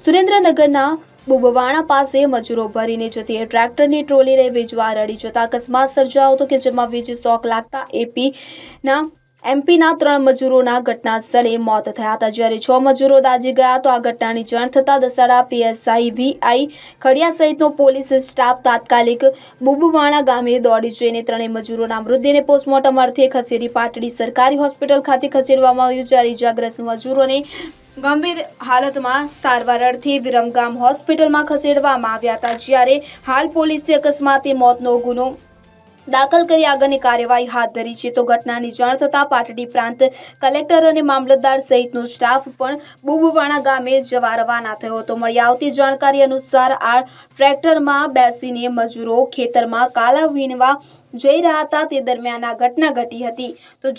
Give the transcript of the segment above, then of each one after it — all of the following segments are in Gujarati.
સુરેન્દ્રનગરના બુબવાણા પાસે મજૂરો ભરીને જતી ટ્રેક્ટરની ટ્રોલીને વીજવા રડી જતા અકસ્માત સર્જાયો હતો કે જેમાં વીજ શોક લાગતા એપીના એમપીના ત્રણ મજૂરોના ઘટના સ્થળે મોત થયા હતા. જ્યારે છ મજૂરો દાજી ગયા તો આ ઘટનાની જાણ થતાં દસાડા પીએસઆઈ વીઆઈ ખડિયા સહિતનો પોલીસ સ્ટાફ તાત્કાલિક બુબુવાણા ગામે દોડી જઈને ત્રણેય મજૂરોના મૃતદેહને પોસ્ટમોર્ટમ અર્થે ખસેડી પાટડી સરકારી હોસ્પિટલ ખાતે ખસેડવામાં આવ્યું. જ્યારે ઇજાગ્રસ્ત મજૂરોને ગંભીર હાલતમાં સારવાર અર્થે વિરમગામ હોસ્પિટલમાં ખસેડવામાં આવ્યા હતા. જ્યારે હાલ પોલીસે અકસ્માતે મોતનો ગુનો દાખલ કરી આગળની કાર્યવાહી હાથ ધરી છે. તો ઘટનાની જાણ થતાં પાટડી પ્રાંત કલેક્ટર અને મામલતદાર સહિતનો સ્ટાફ પણ બુબવાણા ગામે જવા રવાના થયો હતો. મળી આવતી જાણકારી અનુસાર આ ટ્રેક્ટરમાં બેસીને મજૂરો ખેતરમાં કાલા વીણવા જઈ રહ્યા હતા. તે દરમિયાન આ ઘટના ઘટી હતી. તો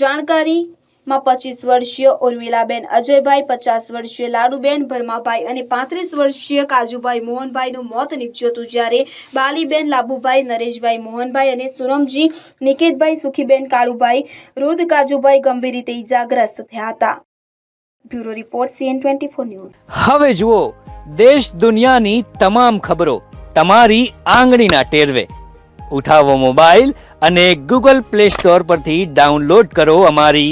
જાણકારીમાં પચીસ વર્ષીય ઉર્મિલાબેન અજયભાઈ, પચાસ વર્ષીય લાડુબેન ભરમાભાઈ અને પાંત્રીસ વર્ષીય કાજુભાઈ મોહનભાઈનું મોત નીપજ્યું હતું જ્યારે બાલીબેન લાભુભાઈ નરેશભાઈ મોહનભાઈ અને સુરમજી, નિકેતભાઈ, સુખીબેન, કાળુભાઈ રુદ કાજુભાઈ ગંભીર રીતે ઈજાગ્રસ્ત થયા હતા. Bureau report CN twenty four news. હવે જુઓ, દેશ દુનિયાની તમામ ખબરો તમારી આંગળીના ટેરવે. ઉઠાવો મોબાઈલ અને ગૂગલ પ્લે સ્ટોર પરથી ડાઉનલોડ કરો અમારી